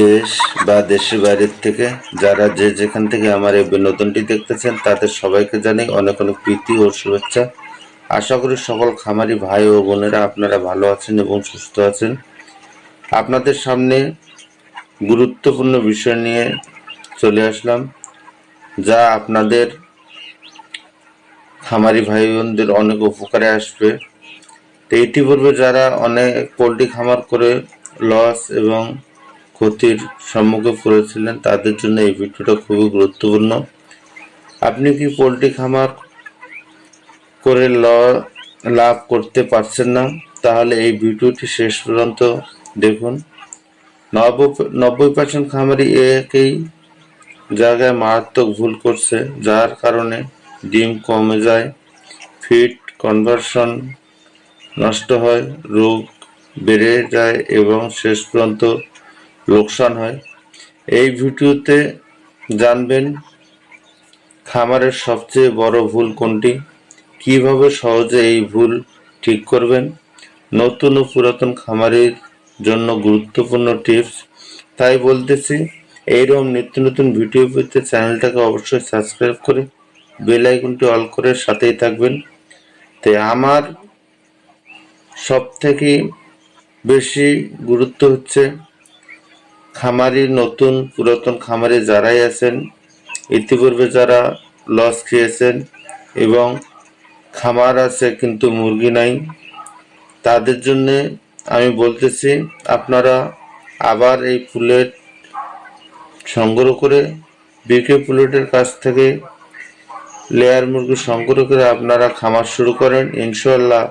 দেশ বা দেশের বাইরের থেকে যারা যে যেখান থেকে আমার এই বিনোদনটি দেখতেছেন, তাদের সবাইকে জানাই অনেক অনেক প্রীতি ও শুভেচ্ছা। আশা করি সকল খামারি ভাই ও বোনেরা আপনারা ভালো আছেন এবং সুস্থ আছেন। আপনাদের সামনে গুরুত্বপূর্ণ বিষয় নিয়ে চলে আসলাম, যা আপনাদের খামারি ভাই বোনদের অনেক উপকারে আসবে। তো ইতিপূর্বে যারা অনেক পোলট্রি খামার করে লস এবং ক্ষতির সম্মুখে পড়েছিলেন, তাদের জন্য এই ভিডিওটা খুবই গুরুত্বপূর্ণ। আপনি কি পোলট্রি খামার করে ল, লাভ করতে পারছেন না? তাহলে এই ভিডিওটি শেষ পর্যন্ত দেখুন। নব্বই নব্বই পার্সেন্ট খামারি একই জায়গায় মারাত্মক ভুল করছে, যার কারণে ডিম কমে যায় ফিট কনভার্সন নষ্ট হয়, রোগ বেড়ে যায় এবং শেষ পর্যন্ত লোকসান হয়। এই ভিডিওতে জানবেন খামারের সবচেয়ে বড় ভুল কোনটি, কীভাবে সহজে এই ভুল ঠিক করবেন, নতুন ও পুরাতন খামারের জন্য গুরুত্বপূর্ণ টিপস। তাই বলতেছি, এইরকম নিত্য নতুন ভিডিও পেতে চ্যানেলটাকে অবশ্যই সাবস্ক্রাইব করে বেল আইকনটি অল করে সাথেই থাকবেন। তো আমার সব থেকে বেশি গুরুত্ব হচ্ছে খামারি, নতুন, পুরাতন খামারি যারাই আছেন, ইতিপূর্বে যারা লস খেয়েছেন এবং খামার আছে কিন্তু মুরগি নাই, তাদের জন্যে আমি বলতেছি, আপনারা আবার এই পুলেট সংগ্রহ করে, বিকে পুলেটের কাছ থেকে লেয়ার মুরগি সংগ্রহ করে আপনারা খামার শুরু করেন। ইনশাল্লাহ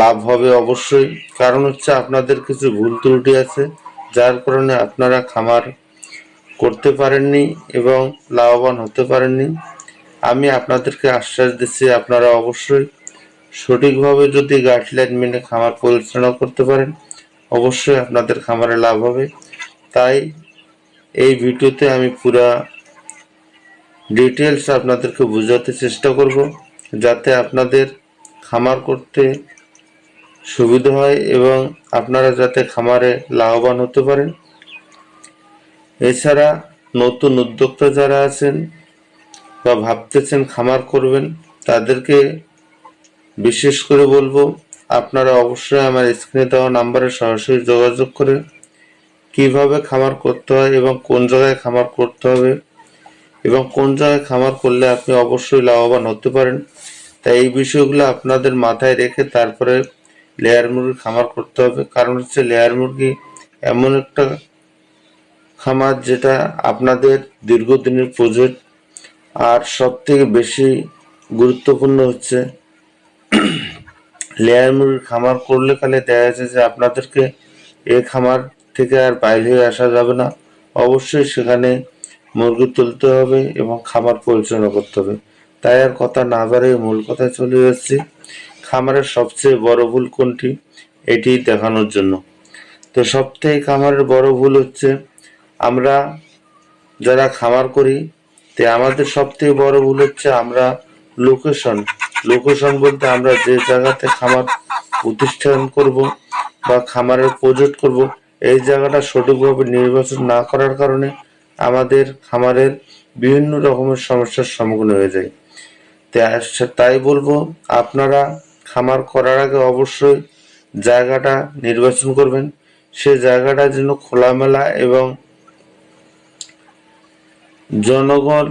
লাভ হবে অবশ্যই। কারণ হচ্ছে আপনাদের কিছু ভুল ত্রুটি আছে। যার কারণে আপনারা খামার করতে পারেননি এবং লাভবান হতে পারেননি। আমি আপনাদেরকে আশ্বাস দিচ্ছি, আপনারা অবশ্যই সঠিকভাবে যদি গাইডলাইন মেনে খামার পরিচালনা করতে পারেন, অবশ্যই আপনাদের খামারে লাভ হবে। তাই এই ভিডিওতে আমি পুরা ডিটেলস আপনাদেরকে বোঝাতে চেষ্টা করব, যাতে আপনাদের খামার করতে সুবিধা হয় এবং আপনারা যাতে খামারে লাভবান হতে পারেন। এছাড়া নতুন উদ্যোক্তা যারা আছেন বা ভাবতেছেন খামার করবেন, তাদেরকে বিশেষ করে বলব, আপনারা অবশ্যই আমার স্ক্রিনে দেওয়া নাম্বারে সরাসরি যোগাযোগ করে কীভাবে খামার করতে হয় এবং কোন জায়গায় খামার করতে হবে এবং কোন জায়গায় খামার করলে আপনি অবশ্যই লাভবান হতে পারেন। তাই এই বিষয়গুলো আপনাদের মাথায় রেখে তারপরে লেয়ার মুরগি খামার করতে হবে। কারণ হচ্ছে লেয়ার মুরগি এমন একটা খামার যেটা আপনাদের দীর্ঘদিনের প্রজেক্ট আর সব থেকে বেশি গুরুত্বপূর্ণ হচ্ছে। লেয়ার মুরগির খামার করলে খালে দেখা যাচ্ছে যে আপনাদেরকে এ খামার থেকে আর বাইরে আসা যাবে না। অবশ্যই সেখানে মুরগি তুলতে হবে এবং খামার পরিচালনা করতে হবে। তাই আর কথা না বাড়িয়ে মূল কথায় চলে যাচ্ছি। খামারের সবচেয়ে বড় ভুল কোনটি? এটি দেখানোর জন্য। তো সবথেকে খামারের বড় ভুল হচ্ছে, আমরা যারা খামার করি, তে আমাদের সবথেকে বড় ভুল হচ্ছে আমরা লোকেশন। লোকেশন বলতে আমরা যে জায়গাতে খামার প্রতিষ্ঠান করব বা খামারের প্রজেক্ট করব, এই জায়গাটা সঠিকভাবে নির্বাচন না করার কারণে আমাদের খামারের বিভিন্ন রকমের সমস্যার সম্মুখীন হয়ে যায়। তাই বলব, আপনারা খামার করার আগে অবশ্যই জায়গাটা নির্বাচন করবেন। সে জায়গাটা যেন খোলামেলা এবং জনগণ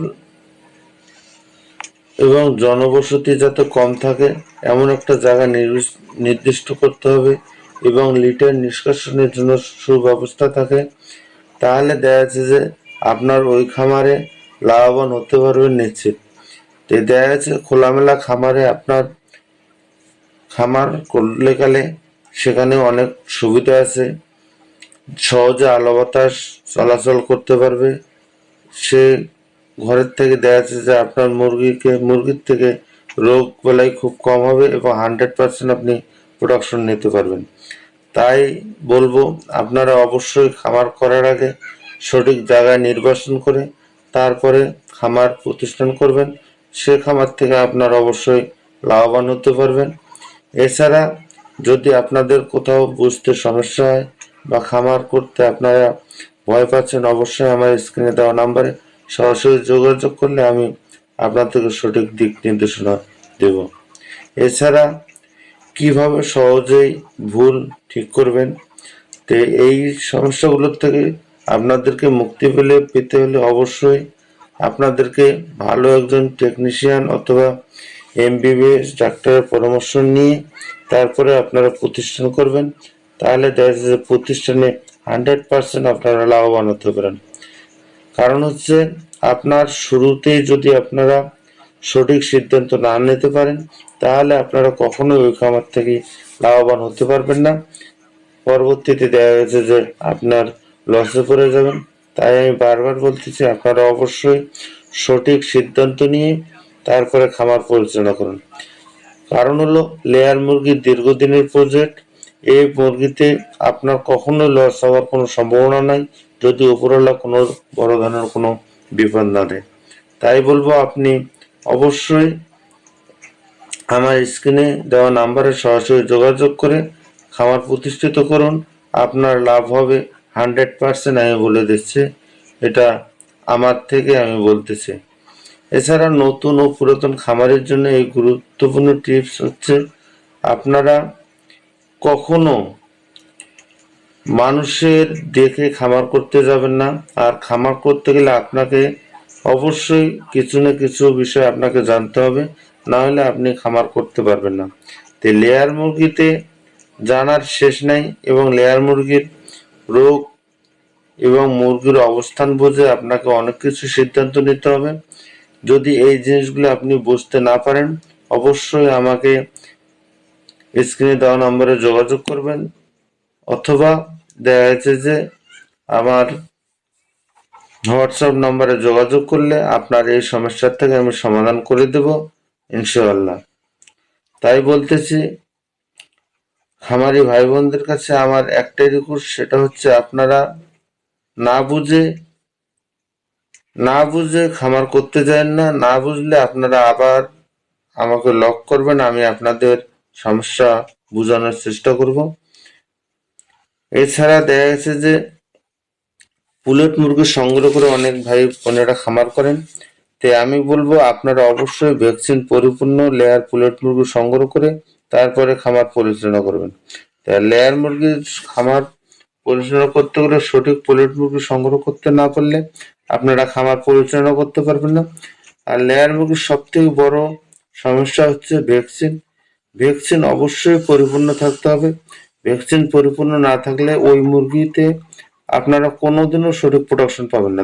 এবং জনবসতি যাতে কম থাকে, এমন একটা জায়গা নির্দিষ্ট করতে হবে এবং লিটার নিষ্কাশনের জন্য সুব্যবস্থা থাকে। তাহলে দেখা যাচ্ছে যে আপনার ওই খামারে লাভবান হতে পারবেন নিশ্চিত। দেখা যাচ্ছে খোলামেলা খামারে আপনার খামার করলে কালে সেখানে অনেক সুবিধা আছে। সহজে আলো বাতাস চলাচল করতে পারবে। সে ঘরের থেকে দেখা যাচ্ছে যে আপনার মুরগিকে, মুরগির থেকে রোগ বেলায় খুব কম হবে এবং হান্ড্রেড পার্সেন্ট আপনি প্রোডাকশন নিতে পারবেন। তাই বলব, আপনারা অবশ্যই খামার করার আগে সঠিক জায়গায় নির্বাচন করে তারপরে খামার প্রতিষ্ঠান করবেন। সে খামার থেকে আপনার অবশ্যই লাভবান হতে পারবেন। এছাড়া যদি আপনাদের কোথাও বুঝতে সমস্যা হয় বা খামার করতে আপনারা ভয় পাচ্ছেন, অবশ্যই আমার স্ক্রিনে দেওয়া নাম্বারে সরাসরি যোগাযোগ করলে আমি আপনাদেরকে সঠিক দিক নির্দেশনা দেব। এছাড়া কীভাবে সহজেই ভুল ঠিক করবেন? তো এই সমস্যাগুলোর থেকে আপনাদেরকে মুক্তি পেলে, পেতে হলে অবশ্যই আপনাদেরকে ভালো একজন টেকনিশিয়ান অথবা এমবিবিএস ডাক্তারের পরামর্শ নিয়ে তারপরে আপনারা প্রতিষ্ঠান করবেন, তাহলে দেখা যাচ্ছে প্রতিষ্ঠানে হান্ড্রেড পার্সেন্ট আপনারা লাভবান হতে পারেন। কারণ হচ্ছে আপনার শুরুতেই যদি আপনারা সঠিক সিদ্ধান্ত না নিতে পারেন, তাহলে আপনারা কখনোই ওই খামার থেকে লাভবান হতে পারবেন না। পরবর্তীতে দেখা গেছে যে আপনার লসে পড়ে যাবেন। তাই আমি বারবার বলতেছি, আপনারা অবশ্যই সঠিক সিদ্ধান্ত নিয়ে তারপরে খামার পরিচালনা করুন। কারণ হলো, লেয়ার মুরগির দীর্ঘদিনের প্রজেক্ট এই মুরগিতে আপনার কখনো লস হওয়ার কোনো সম্ভাবনা নাই, যদি উপরওয়ালা কোনো বড় ধরনের কোনো বিপদ না দেয়। তাই বলব, আপনি অবশ্যই আমার স্ক্রিনে দেওয়া নাম্বারে সরাসরি যোগাযোগ করে খামার প্রতিষ্ঠিত করুন। আপনার লাভ হবে হান্ড্রেড পার্সেন্ট আমি বলে দিচ্ছি। এটা আমার থেকে আমি বলতেছি। এছাড়া নতুন ও পুরাতন খামারের জন্য এই গুরুত্বপূর্ণ টিপস হচ্ছে, আপনারা কখনো মানুষের দেখে খামার করতে যাবেন না। আর খামার করতে গেলে আপনাকে অবশ্যই কিছু না কিছু বিষয় আপনাকে জানতে হবে, না হলে আপনি খামার করতে পারবেন না। তো লেয়ার মুরগিতে জানার শেষ নাই এবং লেয়ার মুরগির রোগ এবং মুরগির অবস্থান বুঝে আপনাকে অনেক কিছু সিদ্ধান্ত নিতে হবে। যদি এই জিনিসগুলো আপনি বুঝতে না পারেন, অবশ্যই আমাকে স্ক্রিনে দেওয়া নম্বরে যোগাযোগ করবেন, অথবা দেখা যাচ্ছে যে আমার হোয়াটসঅ্যাপ নম্বরে যোগাযোগ করলে আপনার এই সমস্যার থেকে আমি সমাধান করে দেব, ইনশাআল্লাহ। তাই বলতেছি, খামারি ভাই বোনদের কাছে আমার একটাই রিকোয়েস্ট সেটা হচ্ছে আপনারা না বুঝে না বুঝে খামার করতে যান না না বুঝলে আপনারা আবার আমাকে লক করবেন, আমি আপনাদের সমস্যা বোঝানোর চেষ্টা করব। এছাড়া দেখা গেছে যে পুলেট মুরগি সংগ্রহ করে অনেক ভাই বোনেরা খামার করেন। তো আমি বলব, আপনারা অবশ্যই ভ্যাকসিন পরিপূর্ণ লেয়ার পুলেট মুরগি সংগ্রহ করে তারপরে খামার পরিচালনা করবেন। তা লেয়ার মুরগির খামার পরিচালনা করতে গেলে সঠিক পুলেট মুরগি সংগ্রহ করতে না পারলে আপনারা খামার পরিচালনা করতে পারবেন না। আর লেয়ার মুরগির সব থেকে বড় সমস্যা হচ্ছে ভ্যাকসিন। ভ্যাকসিন অবশ্যই পরিপূর্ণ থাকতে হবে। ভ্যাকসিন পরিপূর্ণ না থাকলে ওই মুরগিতে আপনারা কোনোদিনও সঠিক প্রোডাকশন পাবেন না।